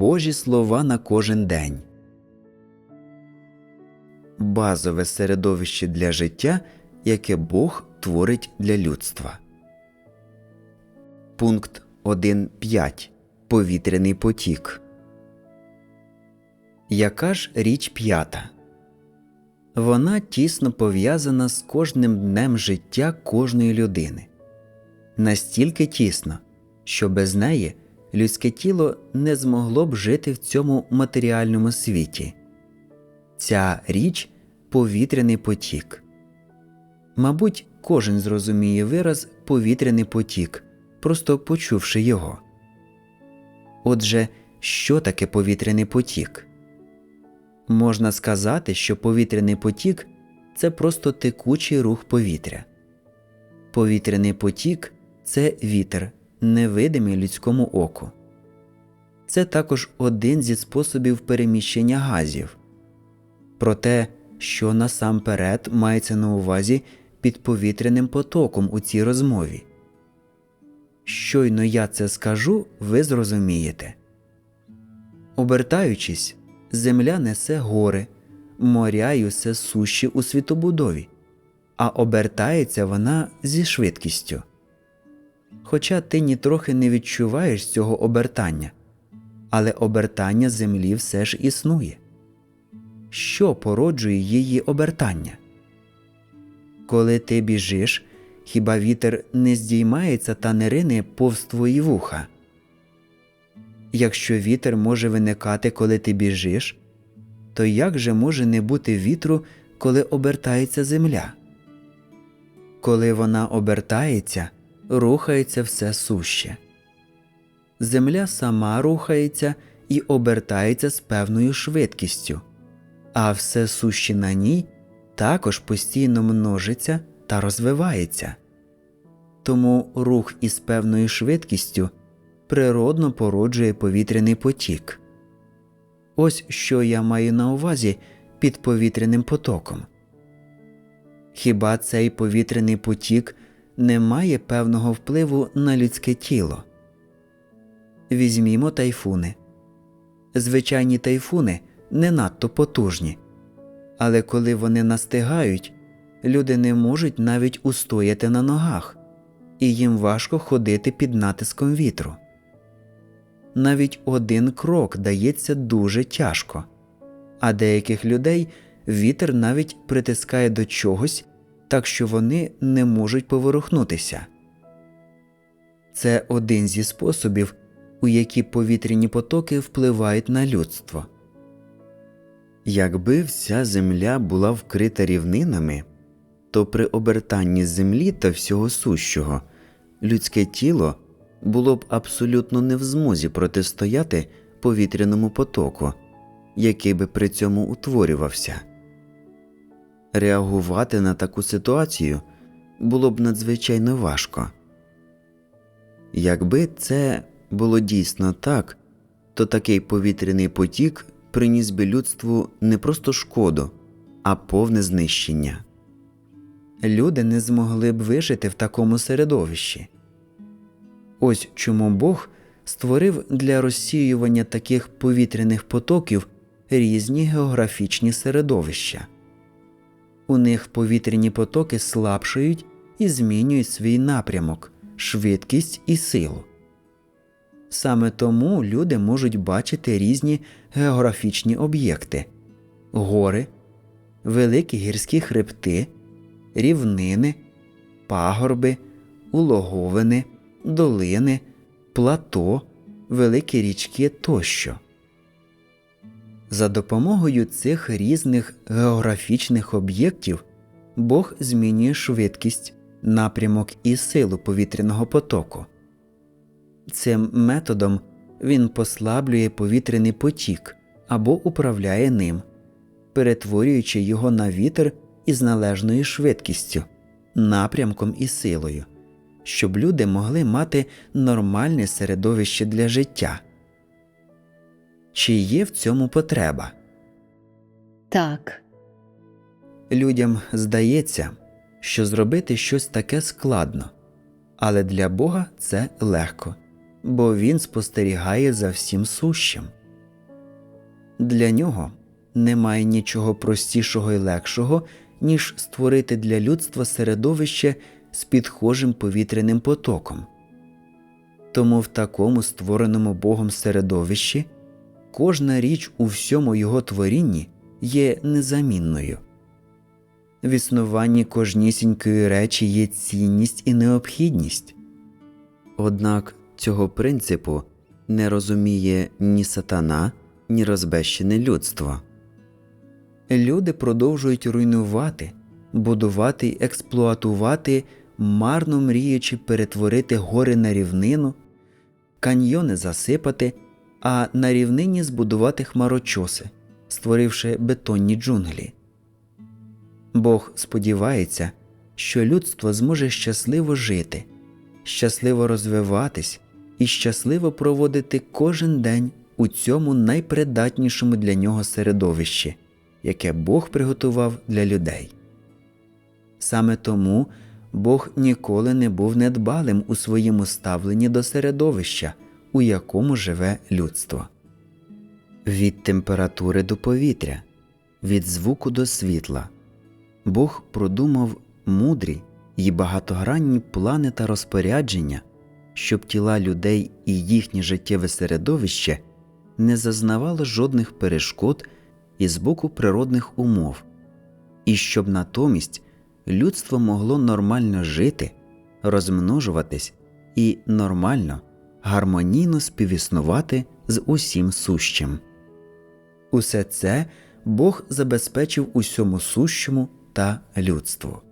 Божі слова на кожен день. Базове середовище для життя, яке Бог творить для людства. Пункт 1.5. Повітряний потік. Яка ж річ п'ята? Вона тісно пов'язана з кожним днем життя кожної людини. Настільки тісно, що без неї людське тіло не змогло б жити в цьому матеріальному світі. Ця річ повітряний потік. Мабуть, кожен зрозуміє вираз повітряний потік, просто почувши його. Отже, що таке повітряний потік? Можна сказати, що повітряний потік це просто текучий рух повітря. Повітряний потік це вітер, невидимий людському оку. Це також один зі способів переміщення газів. Проте, що насамперед мається на увазі під повітряним потоком у цій розмові. Щойно я це скажу, ви зрозумієте. Обертаючись, земля несе гори, моря й усе суші у світобудові, а обертається вона зі швидкістю. Хоча ти нітрохи не відчуваєш цього обертання, але обертання землі все ж існує. Що породжує її обертання? Коли ти біжиш, хіба вітер не здіймається та не рине повз твої вуха? Якщо вітер може виникати, коли ти біжиш, то як же може не бути вітру, коли обертається земля? Коли вона обертається, рухається все суще. Земля сама рухається і обертається з певною швидкістю, а все суще на ній також постійно множиться та розвивається. Тому рух із певною швидкістю природно породжує повітряний потік. Ось що я маю на увазі під повітряним потоком. Хіба цей повітряний потік не має певного впливу на людське тіло? Візьмімо тайфуни. Звичайні тайфуни не надто потужні, але коли вони настигають, люди не можуть навіть устояти на ногах, і їм важко ходити під натиском вітру. Навіть один крок дається дуже тяжко, а деяких людей вітер навіть притискає до чогось, так що вони не можуть поворухнутися. Це один зі способів, у які повітряні потоки впливають на людство. Якби вся земля була вкрита рівнинами, то при обертанні землі та всього сущого людське тіло було б абсолютно не в змозі протистояти повітряному потоку, який би при цьому утворювався. Реагувати на таку ситуацію було б надзвичайно важко. Якби це було дійсно так, то такий повітряний потік приніс би людству не просто шкоду, а повне знищення. Люди не змогли б вижити в такому середовищі. Ось чому Бог створив для розсіювання таких повітряних потоків різні географічні середовища. У них повітряні потоки слабшають і змінюють свій напрямок, швидкість і силу. Саме тому люди можуть бачити різні географічні об'єкти гори, великі гірські хребти, рівнини, пагорби, улоговини, долини, плато, великі річки тощо. За допомогою цих різних географічних об'єктів Бог змінює швидкість, напрямок і силу повітряного потоку. Цим методом він послаблює повітряний потік або управляє ним, перетворюючи його на вітер із належною швидкістю, напрямком і силою, щоб люди могли мати нормальне середовище для життя. Чи є в цьому потреба? Так, Людям здається, що зробити щось таке складно, але для Бога це легко, бо Він спостерігає за всім сущим. Для нього немає нічого простішого і легшого, ніж створити для людства середовище з підхожим повітряним потоком. Тому в такому створеному Богом середовищі кожна річ у всьому його творінні є незамінною. В існуванні кожнісінької речі є цінність і необхідність. Однак цього принципу не розуміє ні сатана, ні розбещене людство. Люди продовжують руйнувати, будувати й експлуатувати, марно мріючи перетворити гори на рівнину, каньйони засипати, а на рівнині збудувати хмарочоси, створивши бетонні джунглі. Бог сподівається, що людство зможе щасливо жити, щасливо розвиватись і щасливо проводити кожен день у цьому найпридатнішому для нього середовищі, яке Бог приготував для людей. Саме тому Бог ніколи не був недбалим у своєму ставленні до середовища, у якому живе людство. Від температури до повітря, від звуку до світла. Бог продумав мудрі й багатогранні плани та розпорядження, щоб тіла людей і їхнє життєве середовище не зазнавало жодних перешкод із боку природних умов, і щоб натомість людство могло нормально жити, розмножуватись і нормально, гармонійно співіснувати з усім сущим. Усе це Бог забезпечив усьому сущому та людству.